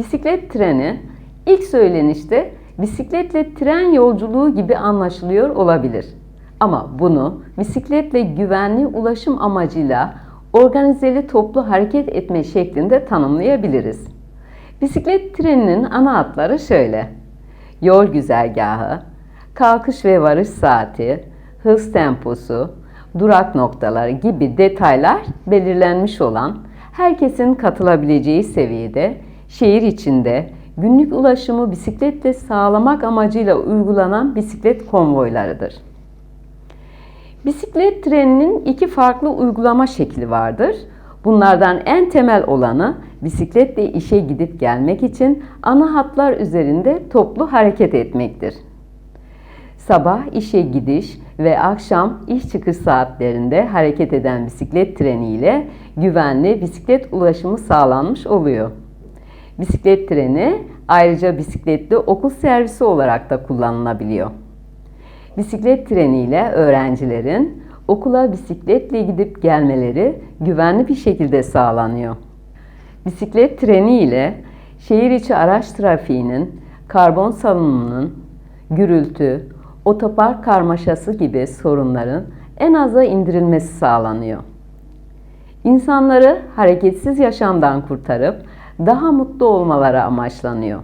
Bisiklet treni ilk söylenişte bisikletle tren yolculuğu gibi anlaşılıyor olabilir. Ama bunu bisikletle güvenli ulaşım amacıyla organizeli toplu hareket etme şeklinde tanımlayabiliriz. Bisiklet treninin ana hatları şöyle. Yol güzergahı, kalkış ve varış saati, hız temposu, durak noktaları gibi detaylar belirlenmiş olan herkesin katılabileceği seviyede şehir içinde günlük ulaşımı bisikletle sağlamak amacıyla uygulanan bisiklet konvoylarıdır. Bisiklet treninin iki farklı uygulama şekli vardır. Bunlardan en temel olanı bisikletle işe gidip gelmek için ana hatlar üzerinde toplu hareket etmektir. Sabah işe gidiş ve akşam iş çıkış saatlerinde hareket eden bisiklet treniyle güvenli bisiklet ulaşımı sağlanmış oluyor. Bisiklet treni ayrıca bisikletli okul servisi olarak da kullanılabiliyor. Bisiklet treniyle öğrencilerin okula bisikletle gidip gelmeleri güvenli bir şekilde sağlanıyor. Bisiklet treni ile şehir içi araç trafiğinin, karbon salınımının, gürültü, otopark karmaşası gibi sorunların en aza indirilmesi sağlanıyor. İnsanları hareketsiz yaşamdan kurtarıp daha mutlu olmaları amaçlanıyor.